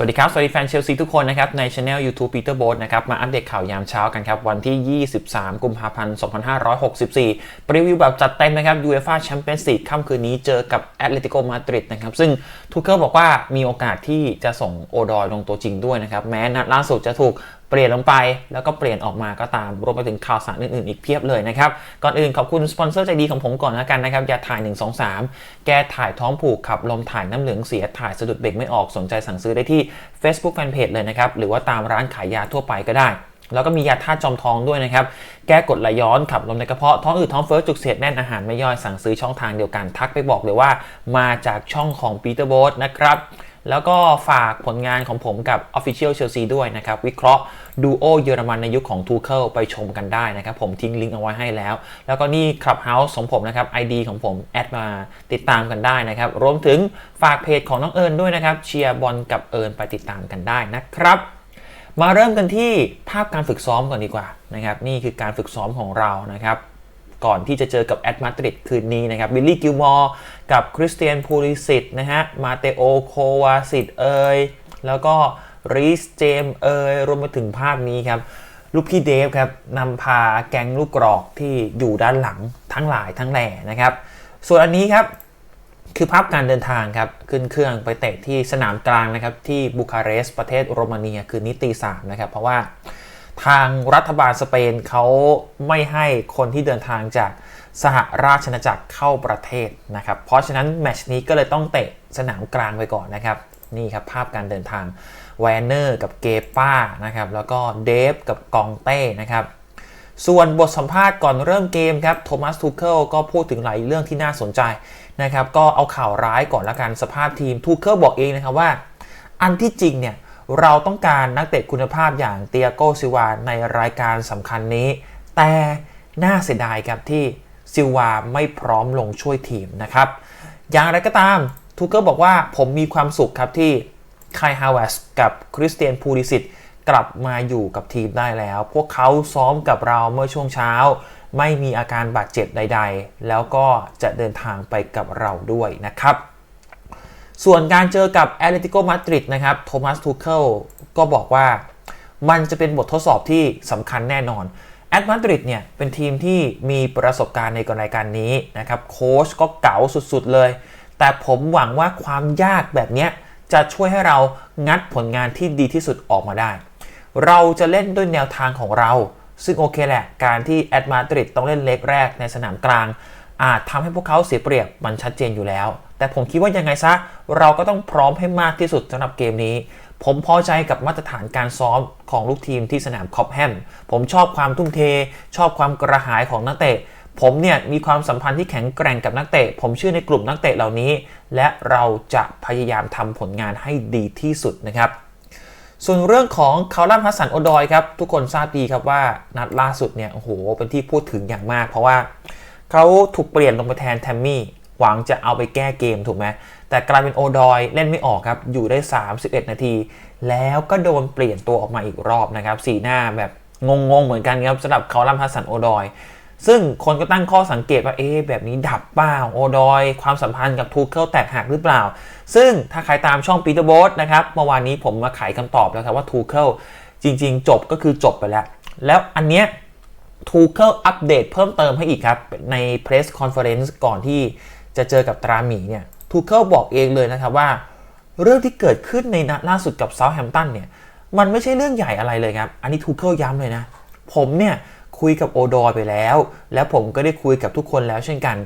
สวัสดีครับ สวัสดีแฟนเชลซีทุกคนนะครับ ในช anel YouTube Peter b o นะครับ มาอัปเดตข่าวยามเช้ากันครับ วันที่ 23 กุมภาพันธ์ 2564 ปรีวิวแบบจัดเต็มนะครับ UEFA Champions League ค่ำคืนนี้เจอกับแอตเลติโกมาดริดนะครับ ซึ่งทูเคิลบอกว่ามีโอกาสที่จะส่งโอดอยลงตัวจริงด้วยนะครับ แม้นัดล่าสุดจะถูก เปลี่ยนลงไปแล้วก็เปลี่ยนออกมาก็ตามรวมไปถึงข่าวสารอื่นๆอีกเพียบเลยนะครับ ก่อนอื่นขอบคุณสปอนเซอร์ใจดีของผมก่อนแล้วกันนะครับยาถ่าย 123 แก้ถ่ายท้องผูกขับลมถ่ายน้ำเหลืองเสียถ่ายสะดุดเบรกไม่ออกสนใจสั่งซื้อได้ที่ Facebook Fanpage เลยนะครับ หรือว่าตามร้านขายยาทั่วไปก็ได้แล้วก็มียาธาตุจอมทองด้วยนะครับ แก้กดไหลย้อนขับลมในกระเพาะ ท้องอืดท้องเฟ้อจุกเสียดแน่นอาหารไม่ย่อยสั่งซื้อช่องทางเดียวกัน ทักไปบอกเลยว่า มาจากช่องของปีเตอร์โบสนะครับ แล้วก็ฝากผลงานของผมกับ Official Chelsea ด้วยนะครับ วิเคราะห์ดูโอเยอรมันในยุคของทูเคิลไปชมกันได้นะครับ ผมทิ้งลิงก์เอาไว้ให้แล้ว แล้วก็นี่ Clubhouse ของผมนะครับ ID ของผม แอดมาติดตามกันได้นะครับ รวมถึงฝากเพจของน้องเอิญด้วยนะครับเชียร์บอลกับเอิญไปติดตามกันได้นะครับ มาเริ่มกันที่ภาพการฝึกซ้อมก่อนดีกว่านะครับนี่คือการฝึกซ้อมของเรานะครับ ก่อนที่จะเจอกับแอตมาดริดคืนนี้นะครับบิลลี่กิลมอร์กับคริสเตียนพูลิสิตนะฮะมาเตโอโควาสิตเอยแล้วก็รีสเจมเอยรวมไปถึงภาพนี้ครับลูกพี่เดฟครับนำพาแก๊งลูกกรอกที่อยู่ด้านหลังทั้งหลายทั้งแหล่นะครับ ส่วนอันนี้ครับคือภาพการเดินทางครับขึ้นเครื่องไปเตะที่สนามกลางนะครับที่บูคาเรสต์ประเทศโรมาเนียคืนนี้ตีสามนะครับเพราะว่า ทางรัฐบาลสเปนเขาไม่ให้คนที่เดินทางจากสหราชอาณาจักรเข้าประเทศนะครับ เพราะฉะนั้นแมชนี้ก็เลยต้องเตะสนามกลางไปก่อนนะครับ นี่ครับภาพการเดินทางแวนเนอร์กับเกป้านะครับ แล้วก็เดฟกับกองเต้นะครับ ส่วนบทสัมภาษณ์ก่อนเริ่มเกมครับโทมัสทูเคิลก็พูดถึงหลายเรื่องที่น่าสนใจนะครับ ก็เอาข่าวร้ายก่อนละกันสภาพทีมทูเคิลบอกเองนะครับว่า อันที่จริงเนี่ย เราต้องการนักเตะคุณภาพอย่างเตียโกซิวาในรายการสำคัญนี้ แต่น่าเสียดายครับที่ซิวาไม่พร้อมลงช่วยทีมนะครับ อย่างไรก็ตามทูเคิลบอกว่าผมมีความสุขครับที่ไคฮาวเวสกับคริสเตียนพูลิสิตกลับมาอยู่กับทีมได้แล้ว พวกเขาซ้อมกับเราเมื่อช่วงเช้า ไม่มีอาการบาดเจ็บใด ๆ แล้วก็จะเดินทางไปกับเราด้วยนะครับ ส่วนการเจอกับแอตเลติโกมาดริดนะครับโทมัสทูเคิลก็บอกว่ามันจะเป็นบททดสอบที่สำคัญแน่นอนแอตมาดริดเนี่ยเป็นทีมที่มีประสบการณ์ในกรายการนี้นะครับโค้ชก็เก๋าสุดๆเลย แต่ผมหวังว่าความยากแบบนี้จะช่วยให้เรางัดผลงานที่ดีที่สุดออกมาได้ เราจะเล่นด้วยแนวทางของเรา ซึ่งโอเคแหละ การที่แอตมาดริดต้องเล่นเล็กแรกในสนามกลาง อาจทำให้พวกเขาเสียเปรียบมันชัดเจนอยู่แล้ว แต่ผมคิดว่ายังไงซะ เราก็ต้องพร้อมให้มากที่สุดสำหรับเกมนี้ ผมพอใจกับมาตรฐานการซ้อมของลูกทีมที่สนามคอปแฮมผมชอบความทุ่มเท ชอบความกระหายของนักเตะผมเนี่ยมีความสัมพันธ์ที่แข็งแกร่งกับนักเตะ ผมเชื่อในกลุ่มนักเตะเหล่านี้ และเราจะพยายามทำผลงานให้ดีที่สุดนะครับ ส่วนเรื่องของคาร์ลัมฮัสสันโอดอยครับ ทุกคนทราบดีครับว่านัดล่าสุดเนี่ยโอ้โหเป็นที่พูดถึงอย่างมาก เพราะว่า เขาถูกเปลี่ยนลงไปแทนแทมมี่หวังจะเอาไปแก้เกมถูกไหมแต่กลายเป็นโอดอยเล่นไม่ออกครับ อยู่ได้ 31 นาที แล้วก็โดนเปลี่ยนตัวออกมาอีกรอบนะครับ สีหน้าแบบงงๆเหมือนกันครับสำหรับคาร์ลัมฮัสันโอดอย ซึ่งคนก็ตั้งข้อสังเกตว่าเอ๊แบบนี้ดับเปล่าโอดอย ความสัมพันธ์กับทูเคิลแตกหักหรือเปล่า ซึ่งถ้าใครตามช่องปีเตอร์โบสนะครับเมื่อวานนี้ผมมาไขคำตอบแล้วครับว่าทูเคิลจริง ๆ จบก็คือจบไปแล้ว แล้วอันเนี้ย ทูเคิลอัปเดตเพิ่มเติมให้อีกครับ ใน Press Conference ก่อนที่จะเจอกับตราหมีเนี่ยทูเคิลบอกเองเลยนะครับว่า เรื่องที่เกิดขึ้นในนัดล่าสุดกับเซาท์แฮมป์ตันเนี่ยมันไม่ใช่เรื่องใหญ่อะไรเลยครับ อันนี้ทูเคิลย้ำเลยนะ ผมเนี่ยคุยกับโอดอยไปแล้ว แล้วผมก็ได้คุยกับทุกคนแล้วเช่นกัน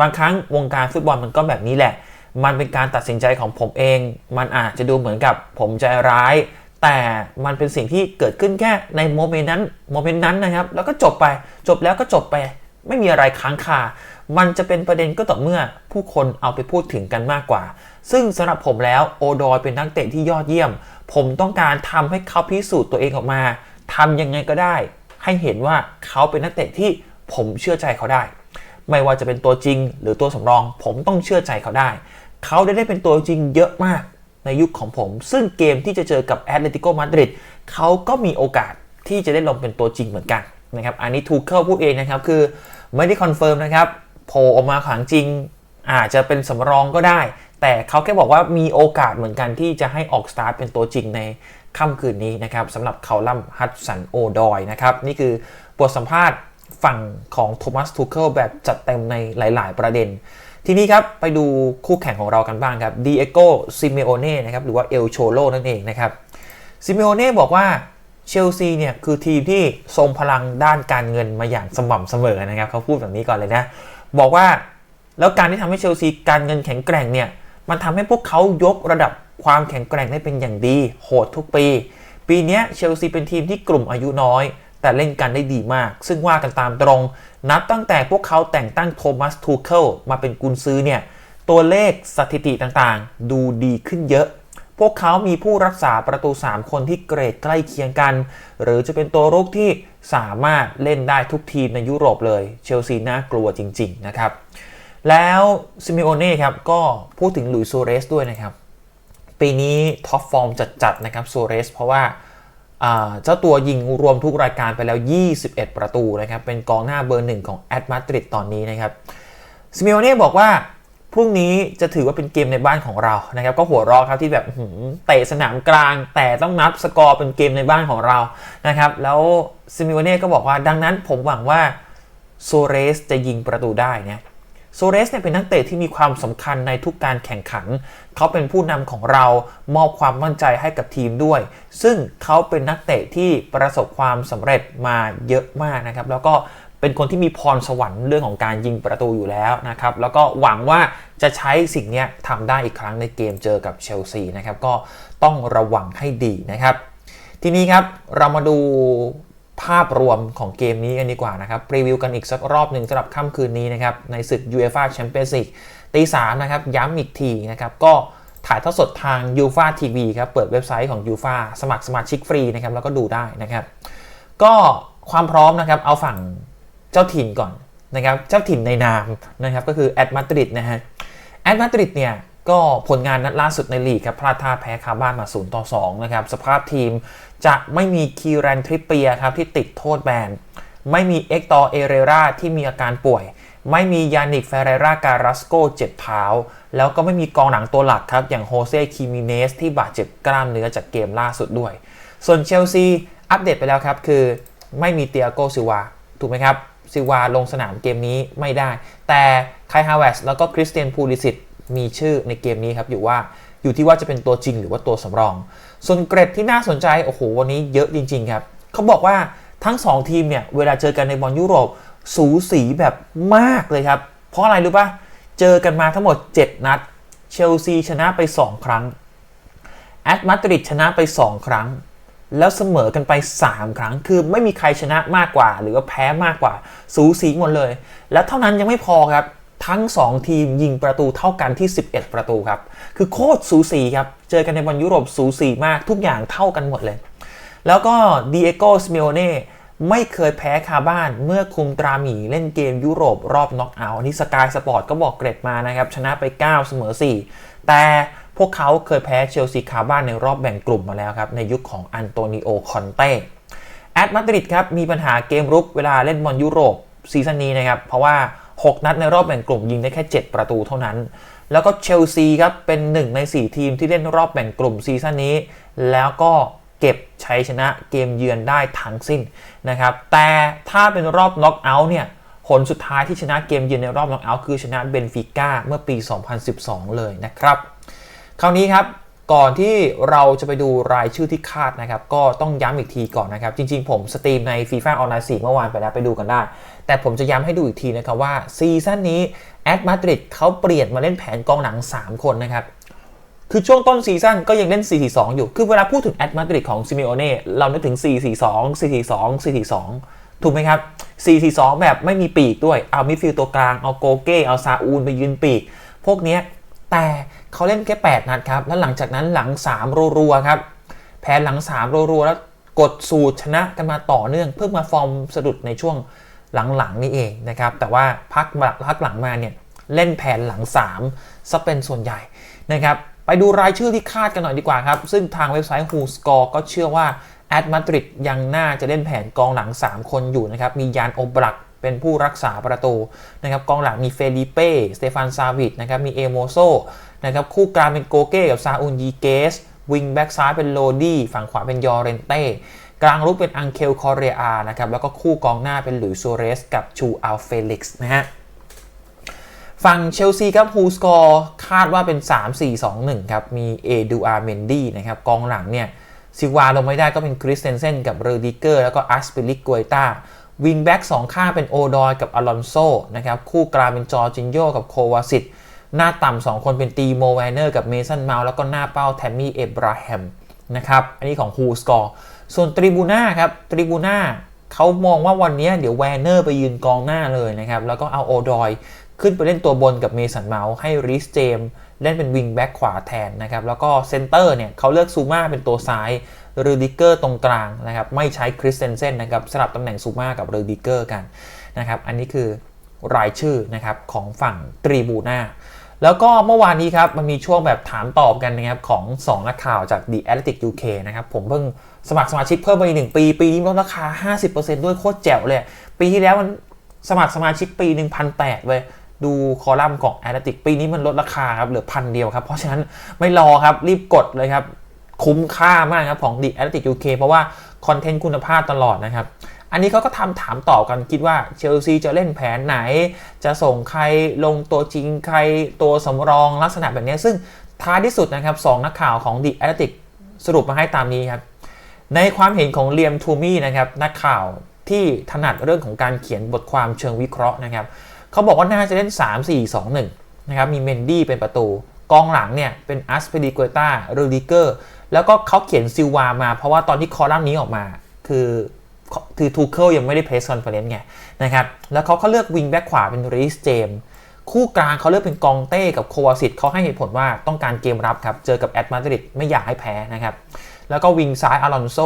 บางครั้งวงการฟุตบอลมันก็แบบนี้แหละ มันเป็นการตัดสินใจของผมเอง มันอาจจะดูเหมือนกับผมใจร้าย แต่มันเป็นสิ่งที่เกิดขึ้นแค่ในโมเมนต์นั้นโมเมนต์นั้นนะครับ แล้วก็จบไปจบแล้วก็จบไป ไม่มีอะไรค้างคา มันจะเป็นประเด็นก็ต่อเมื่อผู้คนเอาไปพูดถึงกันมากกว่า ซึ่งสำหรับผมแล้วโอดอยเป็นนักเตะที่ยอดเยี่ยม ผมต้องการทำให้เขาพิสูจน์ตัวเองออกมาทำยังไงก็ได้ ให้เห็นว่าเขาเป็นนักเตะที่ผมเชื่อใจเขาได้ ไม่ว่าจะเป็นตัวจริงหรือตัวสำรอง ผมต้องเชื่อใจเขาได้ เขาได้ได้เป็นตัวจริงเยอะมาก ในยุคของผม ซึ่งเกมที่จะเจอกับแอตเลติโกมาดริดเขาก็มีโอกาสที่จะได้ลงเป็นตัวจริงเหมือนกันนะครับอันนี้ทูเคิลพูดเองนะครับคือไม่ได้คอนเฟิร์มนะครับโผล่ออกมาขังจริง อาจจะเป็นสำรองก็ได้ แต่เขาแค่บอกว่ามีโอกาสเหมือนกันที่จะให้ออกสตาร์ทเป็นตัวจริงในค่ำคืนนี้นะครับสำหรับเขาลัมฮัตสันโอดอยนะครับนี่คือบทสัมภาษณ์ฝั่งของโทมัสทูเคิลแบบจัดเต็มในหลาย ๆ ประเด็น ทีนี้ครับไปดูคู่แข่งของเรากันบ้างครับดีเอโกซิเมโอเน่นะครับหรือว่าเอลโชโลนั่นเองนะครับซิเมโอเน่บอกว่าเชลซีเนี่ยคือทีมที่ทรงพลังด้านการเงินมาอย่างสม่ำเสมอนะครับเขาพูดแบบนี้ก่อนเลยนะ บอกว่าแล้วการที่ทำให้เชลซีการเงินแข็งแกร่งเนี่ยมันทำให้พวกเขายกระดับความแข็งแกร่งได้เป็นอย่างดี โหดทุกปี ปีนี้เชลซีเป็นทีมที่กลุ่มอายุน้อย แต่เล่นกันได้ดีมาก ซึ่งว่ากันตามตรง นับตั้งแต่พวกเขาแต่งตั้งโทมัสทูเคิลมาเป็นกุนซือเนี่ย ตัวเลขสถิติต่างๆ ดูดีขึ้นเยอะ พวกเขามีผู้รักษาประตู 3 คนที่เกรดใกล้เคียงกัน หรือจะเป็นตัวรุกที่สามารถเล่นได้ทุกทีมในยุโรปเลย เชลซีน่ากลัวจริง ๆ นะครับ แล้วซิมิโอเน่ครับก็พูดถึงหลุยโซเรสด้วยนะครับ ปีนี้ท็อปฟอร์มจัดๆนะครับโซเรสเพราะว่า เจ้าตัวยิงรวมทุกรายการไปแล้ว 21 ประตูนะครับ เป็นกองหน้าเบอร์หนึ่งของแอตมาดริดตอนนี้นะครับซิมิโอเน่บอกว่าพรุ่งนี้จะถือว่าเป็นเกมในบ้านของเรานะครับ ก็หัวเราะครับที่แบบเตะสนามกลาง แต่ต้องนับสกอร์เป็นเกมในบ้านของเรานะครับ แล้วซิมิโอเน่ก็บอกว่าดังนั้นผมหวังว่าโซเรสจะยิงประตูได้นะ โซเรสเนี่ยเป็นนักเตะที่มีความสำคัญในทุกการแข่งขัน เขาเป็นผู้นำของเรามอบความมั่นใจให้กับทีมด้วย ซึ่งเขาเป็นนักเตะที่ประสบความสำเร็จมาเยอะมากนะครับ แล้วก็เป็นคนที่มีพรสวรรค์เรื่องของการยิงประตูอยู่แล้วนะครับ แล้วก็หวังว่าจะใช้สิ่งนี้ทำได้อีกครั้งในเกมเจอกับเชลซีนะครับ ก็ต้องระวังให้ดีนะครับ ทีนี้ครับเรามาดู ภาพรวมของเกมนี้กันดีกว่านะครับรีวิวกันอีกสักรอบหนึ่งสำหรับค่ำคืนนี้นะครับในศึก UEFA Champions League ตีสามนะครับย้ำอีกทีนะครับก็ถ่ายทอดสดทาง u f a TV ครับเปิดเว็บไซต์ของ u f a สมัครสมาชิกฟรีนะครับแล้วก็ดูได้นะครับก็ความพร้อมนะครับเอาฝั่งเจ้าถิ่นก่อนนะครับเจ้าถิ่นในนามนะครับก็คือแอตมาดริดนะฮะแอตมาดริดเนี่ยก็ผลงานนัดล่าสุดในลีกครับพลาดท่าแพ้คาบ้านมา0ต่อ2นะครับสภาพทีม จะไม่มีคีรันทริปเปียครับที่ติดโทษแบน ไม่มีเอ็กตอร์เอเรราที่มีอาการป่วย ไม่มียานิกเฟเรราการัสโกเจ็บเท้า แล้วก็ไม่มีกองหลังตัวหลักครับ อย่างโฮเซ่คิมิเนสที่บาดเจ็บกล้ามเนื้อจากเกมล่าสุดด้วย ส่วนเชลซีอัปเดตไปแล้วครับ คือไม่มีเตียโกซิวาถูกไหมครับซิวาลงสนามเกมนี้ไม่ได้ แต่ไคฮาวเวสแล้วก็คริสเตียนพูลิสิตมีชื่อในเกมนี้ครับอยู่ว่าอยู่ที่ว่าจะเป็นตัวจริงหรือว่าตัวสำรอง ส่วนเกรดที่น่าสนใจ โอ้โห วันนี้เยอะจริง ๆ ครับ เขาบอกว่าทั้ง 2 ทีมเนี่ย เวลาเจอกันในบอลยุโรป สูสีแบบมากเลยครับ เพราะอะไรรู้ปะเจอกันมาทั้งหมด 7 นัด เชลซีชนะไป 2 ครั้งแอตมาดริดชนะไป 2 ครั้ง แล้วเสมอกันไป 3 ครั้ง คือไม่มีใครชนะมากกว่า หรือว่าแพ้มากกว่า สูสีหมดเลย แล้วเท่านั้นยังไม่พอครับ ทั้ง 2 ทีมยิงประตูเท่ากันที่ 11 ประตูครับ คือโคตรสูสีครับ เจอกันในบอลยุโรปสูสีมากทุกอย่างเท่ากันหมดเลย แล้วก็ดีเอโกสเมโอเน่ไม่เคยแพ้คาบ้านเมื่อคุมตราหมีเล่นเกมยุโรปรอบน็อกเอาท์นี่สกายสปอร์ตก็บอกเกรดมานะครับ ชนะไป 9 เสมอ 4 แต่พวกเขาเคยแพ้เชลซีคาบ้านในรอบแบ่งกลุ่มมาแล้วครับ ในยุคของอันโตนิโอคอนเต้แอตมาดริดครับ มีปัญหาเกมรุกเวลาเล่นบอลยุโรปซีซั่นนี้นะครับ เพราะว่า 6 นัดในรอบแบ่งกลุ่มยิงได้แค่ 7 ประตูเท่านั้น แล้วก็เชลซีครับเป็น 1 ใน 4 ทีมที่เล่นรอบแบ่งกลุ่มซีซั่นนี้ แล้วก็เก็บชัยชนะเกมเยือนได้ทั้งสิ้นนะครับ แต่ถ้าเป็นรอบน็อกเอาท์เนี่ยผลสุดท้ายที่ชนะเกมเยือนในรอบน็อกเอาท์คือชนะเบนฟิก้าเมื่อปี 2012 เลยนะครับ คราวนี้ครับ ก่อนที่เราจะไปดูรายชื่อที่คาดนะครับ ก็ต้องย้ำอีกทีก่อนนะครับ จริงๆ ผมสตรีมใน FIFA ออนไลน์4เมื่อวานไปแล้วไปดูกันได้ แต่ผมจะย้ำให้ดูอีกทีนะครับว่าซีซั่นนี้แอตมาดริดเขาเปลี่ยนมาเล่นแผนกองหลัง 3 คนนะครับ คือช่วงต้นซีซั่นก็ยังเล่น 4-4-2 อยู่ คือเวลาพูดถึงแอตมาดริดของซิเมโอเน่เรานึกถึง 4-4-2 4-4-2 4-4-2 ถูกไหมครับ 4-4-2 แบบไม่มีปีกด้วย เอามิดฟิลด์ตัวกลาง เอาโกเก้ เอาซาอูลไปยืนปีก พวกนี้ แต่เขาเล่นแค่ 8 นัดครับ แล้วหลังจากนั้นหลัง 3 รัวๆครับ แพ้หลัง 3 รัวๆแล้วกดสูตรชนะกันมาต่อเนื่อง เพิ่งมาฟอร์มสะดุดในช่วงหลังๆนี่เองนะครับ แต่ว่าพักพักหลังมาเนี่ยเล่นแผนหลัง3ซะเป็นส่วนใหญ่นะครับไปดูรายชื่อที่คาดกันหน่อยดีกว่าครับ ซึ่งทางเว็บไซต์ Who Score ก็เชื่อว่าแอตมาดริดยังน่าจะเล่นแผนกองหลัง 3 คนอยู่นะครับ มียานโอบลัก เป็นผู้รักษาประตูนะครับกองหลังมีเฟลิเป้สเตฟานซาวิดนะครับมีเอโมโซนะครับคู่กลางเป็นโกเก้กับซาอุนยีเกสวิงแบ็กซ้ายเป็นโลดี้ฝั่งขวาเป็นยอเรนเต้กลางรุกเป็นอังเคลคอเรียนะครับแล้วก็คู่กองหน้าเป็นหลุยส์ซัวเรสกับชูอัลเฟลิกซ์นะฮะฝั่งเชลซีครับฮูสกอร์คาดว่าเป็น 3-4-2-1 ครับ มีเอดูอาร์เมนดี้นะครับกองหลังเนี่ยซิวาลงไม่ได้ก็เป็นคริสเตนเซนกับเรดิเกอร์ แล้วก็อัสเปริกกวยตา วิงแบ็กสองข้างเป็นโอดอยกับอลอนโซนะครับคู่กลางเป็นจอจินโยกับโควาซิตหน้าต่ำสองคนเป็นตีโมแวนเนอร์กับเมสันเมาแล้วก็หน้าเป้าแทมมี่เอบราฮัมนะครับอันนี้ของฮูสกอร์ส่วนตริบูน่าครับตริบูน่าเขามองว่าวันนี้เดี๋ยวแวนเนอร์ไปยืนกองหน้าเลยนะครับแล้วก็เอาโอดอยขึ้นไปเล่นตัวบนกับเมสันเมาส์ให้ริสเจมเล่นเป็นวิงแบ็กขวาแทนนะครับแล้วก็เซนเตอร์เนี่ยเขาเลือกซูมาเป็นตัวซ้าย รดิเกอร์ตรงกลางนะครับ ไม่ใช้คริสเตนเซนนะครับสลับตำแหน่งซูมากับเรดิเกอร์กันนะครับ อันนี้คือรายชื่อนะครับของฝั่งตรีบูน่าแล้วก็เมื่อวานนี้ครับ มันมีช่วงแบบถามตอบกันนะครับ ของ 2 นักข่าวจาก The Athletic UK นะครับ ผมเพิ่งสมัครสมาชิกเพิ่มไปอีกหนึ่งปี ปีนี้ลดราคา 50%ด้วยโคตรแจ๋วเลย ปีที่แล้วมันสมัครสมาชิกปีหนึ่งพันแปดเว้ยดูคอลัมน์ของ a t l e t i c ปีนี้มันลดราคาครับเหลือพันเดียวครับ เพราะฉะนั้นไม่รอครับรีบกดเลยครับ คุ้มค่ามากครับของ The a t l e t i c UK เพราะว่าคอนเทนต์คุณภาพตลอดนะครับ อันนี้เขาก็ทำถามตอบกันคิดว่าเชลซีจะเล่นแผนไหน จะส่งใครลงตัวจริงใครตัวสำรองลักษณะแบบนี้ซึ่งท้ายที่สุดนะครับสองนักข่าวของ The a t l e t i c สรุปมาให้ตามนี้ครับ ในความเห็นของเลียมทูมี่นะครับนักข่าวที่ถนัดเรื่องของการเขียนบทความเชิงวิเคราะห์นะครับเขาบอกว่าน่าจะเล่น 3 4 2 1นะครับมีเมนดี้เป็นประตู กองหลังเนี่ยเป็นอัสเปดิเกตาโรดิเกอร์แล้วก็เขาเขียนซิลวามา เพราะว่าตอนที่คอลัมน์นี้ออกมา คือคือทูเคิลยังไม่ได้เพรสคอนเฟอเรนซ์ไงนะครับแล้วเขาก็เลือกวิงแบ็กขวาเป็นรีสเจมคู่กลางเขาเลือกเป็นกองเต้กับโควาซิตเขาให้เหตุผลว่าต้องการเกมรับครับ เจอกับแอตมาดริดไม่อยากให้แพ้นะครับ แล้วก็วิงซ้ายอลอนโซ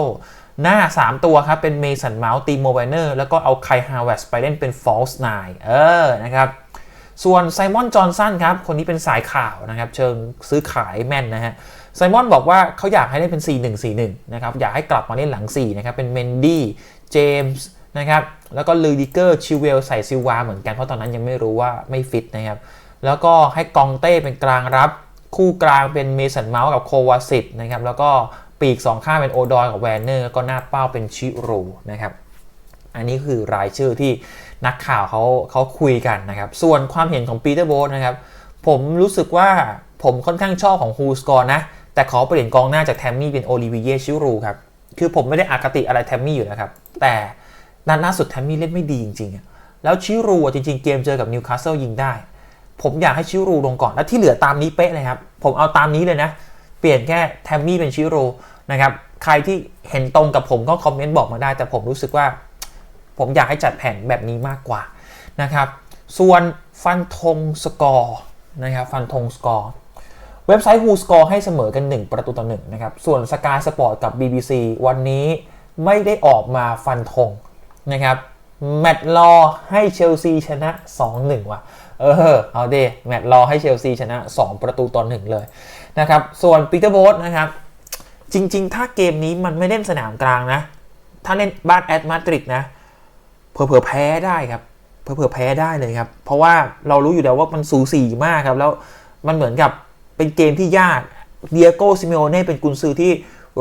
หน้า 3 ตัวครับ เป็นเมสันเมาส์ตีโมไวเนอร์แล้วก็เอาไคฮาวเวสไปเล่นเป็นฟอลส์ไนเออนะครับ ส่วนไซมอนจอห์นสันครับ คนนี้เป็นสายข่าวนะครับ เชิงซื้อขายแม่นนะฮะไซมอนบอกว่าเขาอยากให้ได้เป็น 4-1-4-1 นะครับ อยากให้กลับมาเล่นหลัง 4 นะครับ เป็นเมนดี้เจมส์นะครับ แล้วก็ลูดิเกอร์ชิเวลใส่ซิวาเหมือนกัน เพราะตอนนั้นยังไม่รู้ว่าไม่ฟิตนะครับ แล้วก็ให้กองเต้เป็นกลางรับ คู่กลางเป็นเมสันเมาส์กับโควาสิตนะครับ แล้วก็ปีกสองข้างเป็นโอดอยกับแวนเนอร์แล้วก็หน้าเป้าเป็นชิโร่นะครับ อันนี้คือรายชื่อที่ นักข่าวเขาเขาคุยกันนะครับ ส่วนความเห็นของปีเตอร์โบสนะครับ ผมรู้สึกว่าผมค่อนข้างชอบของฮูสกอร์นะ แต่ขอเปลี่ยนกองหน้าจากแทมมี่เป็นโอลิเวียชิร่ครับ คือผมไม่ได้อคติอะไรแทมมี่อยู่นะครับ แต่นัดล่าสุดแทมมี่เล่นไม่ดีจริงๆ แล้วชิร่จริงๆ เกมเจอกับนิวคาสเซิลยิงได้ ผมอยากให้ชิร่ลงก่อน แล้วที่เหลือตามนี้เป๊ะเลยครับ ผมเอาตามนี้เลยนะ เปลี่ยนแค่แทมมี่เป็นชิร่นะครับ ใครที่เห็นตรงกับผมก็คอมเมนต์บอกมาได้ แต่ผมรู้สึกว่า ผมอยากให้จัดแผนแบบนี้มากกว่านะครับ ส่วนฟันธงสกอร์นะครับฟันธงสกอร์เว็บไซต์ Who Score ให้เสมอกัน 1 ประตูต่อ1นะครับ ส่วน Sky Sport กับ BBC วันนี้ไม่ได้ออกมาฟันธงนะครับ แมตต์รอให้เชลซีชนะ 2-1 ว่ะ เออ เอาเดแมตต์รอให้เชลซีชนะ 2 ประตูต่อ1เลยนะครับ ส่วนปีเตอร์โบสนะครับ จริง ๆ ถ้าเกมนี้มันไม่เล่นสนามกลางนะ ถ้าเล่นบ้านแอตมาดริดนะ เผลอๆแพ้ได้ครับเผลอๆแพ้ได้เลยครับ เพราะว่าเรารู้อยู่แล้วว่ามันสูสีมากครับ แล้วมันเหมือนกับเป็นเกมที่ยากเดียโกซิเมโอเน่เป็นกุนซือที่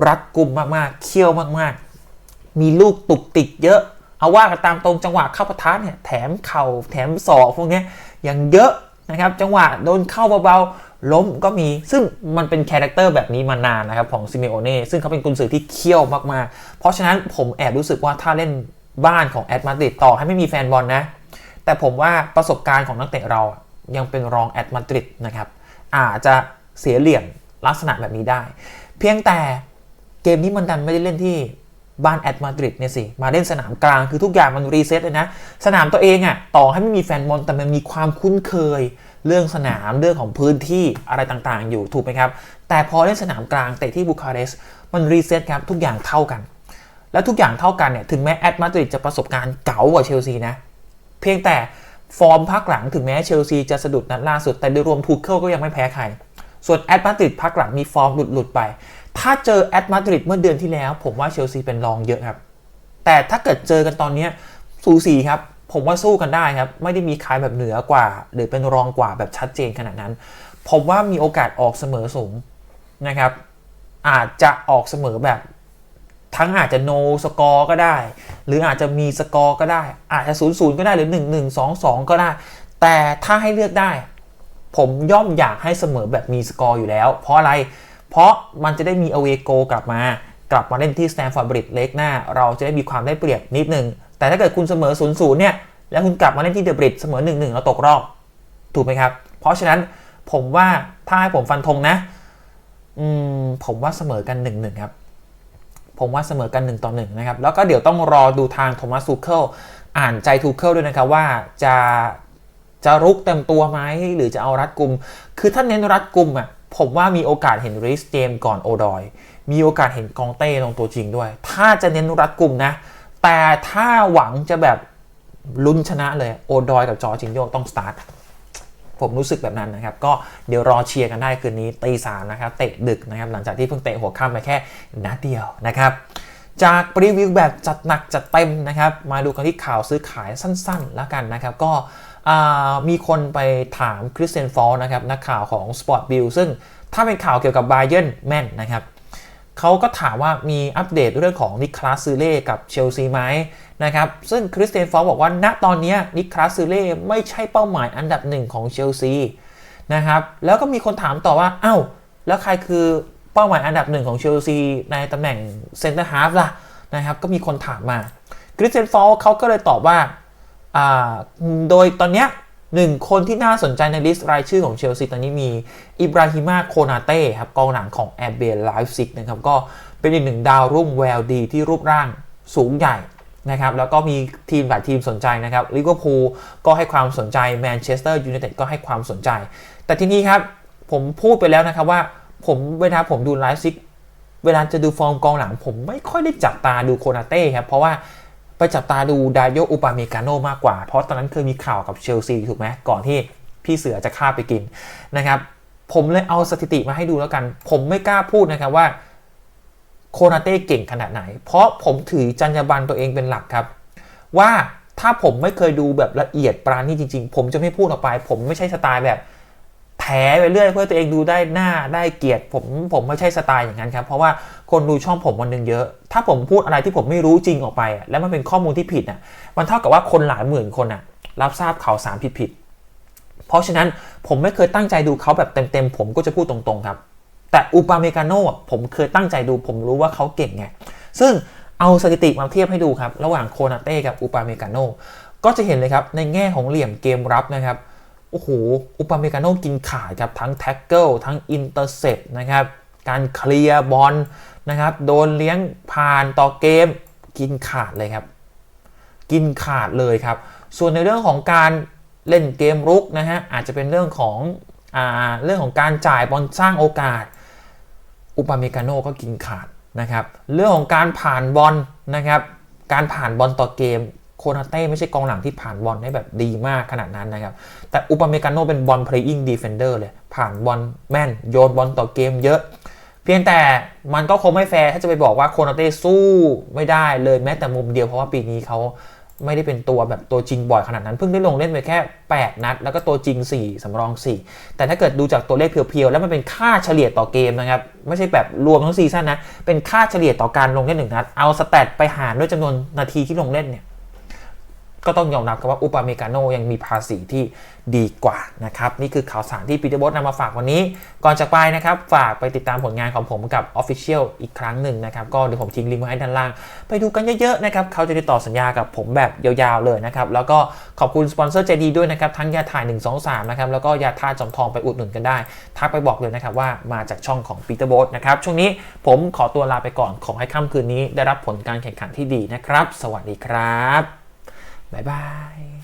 รัดกุมมากๆเคี่ยวมากๆ มีลูกตุกติกเยอะ เอาว่ากันตามตรงจังหวะเข้าปะทะเนี่ยแถมเข่าแถมศอกพวกนี้ยังเยอะนะครับ จังหวะโดนเข้าเบาๆ ล้มก็มี ซึ่งมันเป็นคาแรคเตอร์แบบนี้มานานนะครับของซิเมโอเน่ซึ่งเขาเป็นกุนซือที่เคี่ยวมากๆ เพราะฉะนั้นผมแอบรู้สึกว่าถ้าเล่น บ้านของแอตมาดริดต่อให้ไม่มีแฟนบอลนะ แต่ผมว่าประสบการณ์ของนักเตะเรายังเป็นรองแอตมาดริดนะครับอาจจะเสียเหลี่ยมลักษณะแบบนี้ได้ เพียงแต่เกมนี้มันดันไม่ได้เล่นที่บ้านแอตมาดริดเนี่ยสิ มาเล่นสนามกลางคือทุกอย่างมันรีเซ็ตเลยนะ สนามตัวเองอะ่ะต่อให้ไม่มีแฟนบอลแต่มันมีความคุ้นเคย เรื่องสนามเรื่องของพื้นที่อะไรต่างๆ อยู่ถูกไหมครับ แต่พอเล่นสนามกลางเตะที่บูคาเรสต์มันรีเซ็ตครับทุกอย่างเท่ากัน แล้วทุกอย่างเท่ากันเนี่ยถึงแม้แอตมาดริดจะประสบการณ์เก๋ากว่าเชลซีนะ เพียงแต่ฟอร์มพักหลังถึงแม้เชลซีจะสะดุดนัดล่าสุด แต่โดยรวมทูเคิลก็ยังไม่แพ้ใคร ส่วนแอตมาดริดพักหลังมีฟอร์มหลุดหลุดไป ถ้าเจอแอตมาดริดเมื่อเดือนที่แล้ว ผมว่าเชลซีเป็นรองเยอะครับ แต่ถ้าเกิดเจอกันตอนนี้สูสีครับผมว่าสู้กันได้ครับ ไม่ได้มีใครแบบเหนือกว่า หรือเป็นรองกว่าแบบชัดเจนขนาดนั้น ผมว่ามีโอกาสออกเสมอสูงนะครับ อาจจะออกเสมอแบบ ทั้งอาจจะโนสกอร์ก็ได้ หรืออาจจะมีสกอร์ก็ได้ อาจจะ0ูนย์ก็ได้หรือ 1 1 2 2 ก็ได้ แต่ถ้าให้เลือกได้ ผมย่อมอยากให้เสมอแบบมีสกอร์อยู่แล้ว เพราะอะไร เพราะมันจะได้มีอเวโกกลับมา กลับมาเล่นที่สแตนฟอร์ดบริดเล็กหน้า เราจะได้มีความได้เปรียบนิดนึง แต่ถ้าเกิดคุณเสมอ0ูนย์เนี่ยแล้วคุณกลับมาเล่นที่เดอะบริดเสมอ1 1แล้วตกรอบถูกไหมครับ เพราะฉะนั้นผมว่าถ้าให้ผมฟันธงนะ อืมผมว่าเสมอกัน1นึครับ ผมว่าเสมอกัน1ต่อ1นะครับ แล้วก็เดี๋ยวต้องรอดูทางโทมัสทูเคิลอ่านใจทูเคิลด้วยนะครับว่าจะจะรุกเต็มตัวไหมหรือจะเอารัดกลุ่ม คือถ้าเน้นรัดกลุ่มอะผมว่ามีโอกาสเห็นริสเจมก่อนโอดอย มีโอกาสเห็นกองเต้ลงตัวจริงด้วย ถ้าจะเน้นรัดกลุ่มนะ แต่ถ้าหวังจะแบบลุ้นชนะเลยโอดอยกับจอจิงโยต้องสตาร์ท ผมรู้สึกแบบนั้นนะครับ ก็เดี๋ยวรอเชียร์กันได้คืนนี้ตีสามนะครับ เตะดึกนะครับ หลังจากที่เพิ่งเตะหัวค่ำไปแค่นัดเดียวนะครับ จากรีวิวแบบจัดหนักจัดเต็มนะครับ มาดูกันที่ข่าวซื้อขายสั้นๆ แล้วกันนะครับ ก็มีคนไปถามคริสเตนฟอลนะครับนักข่าวของ Sport b i l l ซึ่งถ้าเป็นข่าวเกี่ยวกับบาเย r n แม่นนะครับ เขาก็ถามว่ามีอัปเดตเรื่องของนิคลาสซูเล่กับเชลซีไหมนะครับซึ่งคริสเตียนฟอลบอกว่าณตอนนี้นิคลาสซูเล่ไม่ใช่เป้าหมายอันดับหนึ่งของเชลซีนะครับแล้วก็มีคนถามต่อว่าอ้าวแล้วใครคือเป้าหมายอันดับหนึ่งของเชลซีในตำแหน่งเซนเตอร์ฮาฟล่ะนะครับก็มีคนถามมาคริสเตียนฟอลเขาก็เลยตอบว่า โดยตอนนี้ หนึ่งคนที่น่าสนใจในลิสต์รายชื่อของเชลซีตอนนี้มีอิบราฮิมาโคนาเต้ครับกองหลังของแอร์เบลไลฟ์ซิกนะครับก็เป็นอีกหนึ่งดาวรุ่งแววดีที่รูปร่างสูงใหญ่นะครับแล้วก็มีทีมหลายทีมสนใจนะครับลิเวอร์พูลก็ให้ความสนใจแมนเชสเตอร์ยูไนเต็ดก็ให้ความสนใจ แต่ที่นี้ครับผมพูดไปแล้วนะครับว่าผมเวลาผมดูไลฟ์ซิกเวลาจะดูฟอร์มกองหลัง ผมไม่ค่อยได้จับตาดูโคนาเต้ครับเพราะว่า ไปจับตาดูดายโยอุปาเมกาโนมากกว่า เพราะตอนนั้นเคยมีข่าวกับเชลซีถูกไหมก่อนที่พี่เสือจะฆ่าไปกินนะครับผมเลยเอาสถิติมาให้ดูแล้วกัน ผมไม่กล้าพูดนะครับว่าโคนาเต้เก่งขนาดไหน เพราะผมถือจรรยาบรรณตัวเองเป็นหลักครับ ว่าถ้าผมไม่เคยดูแบบละเอียดปราณีจริง ๆ ผมจะไม่พูดออกไป ผมไม่ใช่สไตล์แบบ แถไปเรื่อยเพื่อตัวเองดูได้หน้าได้เกียรติผมผมไม่ใช่สไตล์อย่างนั้นครับ เพราะว่าคนดูช่องผมวันหนึ่งเยอะ ถ้าผมพูดอะไรที่ผมไม่รู้จริงออกไป แล้วมันเป็นข้อมูลที่ผิดอะมันเท่ากับว่าคนหลายหมื่นคนอะ รับทราบข่าวสารผิดๆเพราะฉะนั้นผมไม่เคยตั้งใจดูเขาแบบเต็มๆผมก็จะพูดตรงๆครับ แต่อุปาเมกาโน่ผมเคยตั้งใจดู ผมรู้ว่าเขาเก่งไงซึ่งเอาสถิติมาเทียบให้ดูครับ ระหว่างโคนาเต้กับอุปาเมกาโน่ก็จะเห็นเลยครับในแง่ของเหลี่ยมเกมรับนะครับ โอ้โห อุปาเมกาโน่กินขาดครับ ทั้งแท็กเกิลทั้งอินเตอร์เซปนะครับ การเคลียร์บอลนะครับ โดนเลี้ยงผ่านต่อเกม กินขาดเลยครับ กินขาดเลยครับ ส่วนในเรื่องของการเล่นเกมรุกนะฮะ อาจจะเป็นเรื่องของอ่าเรื่องของการจ่ายบอลสร้างโอกาส อุปาเมกาโน่ก็กินขาดนะครับ เรื่องของการผ่านบอลนะครับ การผ่านบอลต่อเกม โคนาเต้ไม่ใช่กองหลังที่ผ่านบอลได้แบบดีมากขนาดนั้นนะครับ แต่อุปเมกาโนเป็นบอลเพลย์อิงดีเฟนเดอร์เลย ผ่านบอลแม่น โยนบอลต่อเกมเยอะ เพียงแต่มันก็คงไม่แฟร์ถ้าจะไปบอกว่าโคนาเต้สู้ไม่ได้เลยแม้แต่มุมเดียวเพราะว่าปีนี้เขาไม่ได้เป็นตัวแบบตัวจริงบ่อยขนาดนั้นเพิ่งได้ลงเล่นไปแค่ 8 นัด แล้วก็ตัวจริง 4 สำรอง 4 แต่ถ้าเกิดดูจากตัวเลขเพียวๆ แล้วมันเป็นค่าเฉลี่ยต่อเกมนะครับ ไม่ใช่แบบรวมทั้งซีซั่นนะ เป็นค่าเฉลี่ยต่อการลงเล่นหนึ่งนัด เอาสแตทไปหารด้วยจำนวนนาทีที่ลงเล่นเนี่ย ก็ต้องยอมรับครับว่าอุปาเมกาโนยังมีภาษีที่ดีกว่านะครับ นี่คือข่าวสารที่ปีเตอร์บอสนำมาฝากวันนี้ ก่อนจากไปนะครับ ฝากไปติดตามผลงานของผมกับ Official อีกครั้งหนึ่งนะครับ ก็เดี๋ยวผมทิ้งลิงก์ไว้ให้ด้านล่าง ไปดูกันเยอะๆนะครับ เขาจะได้ต่อสัญญากับผมแบบยาวๆเลยนะครับ แล้วก็ขอบคุณสปอนเซอร์ใจดีด้วยนะครับ ทั้งยาถ่าย 1 2 3 นะครับ แล้วก็ยาท่าจอมทองไปอุดหนุนกันได้ ทักไปบอกเลยนะครับว่ามาจากช่องของปีเตอร์บอสนะครับช่วงนี้ผมขอตัวลาไปก่อนขอให้ค่ำคืนนี้ ได้รับผลการแข่งขันที่ดีนะครับ สวัสดีครับ บ๊ายบาย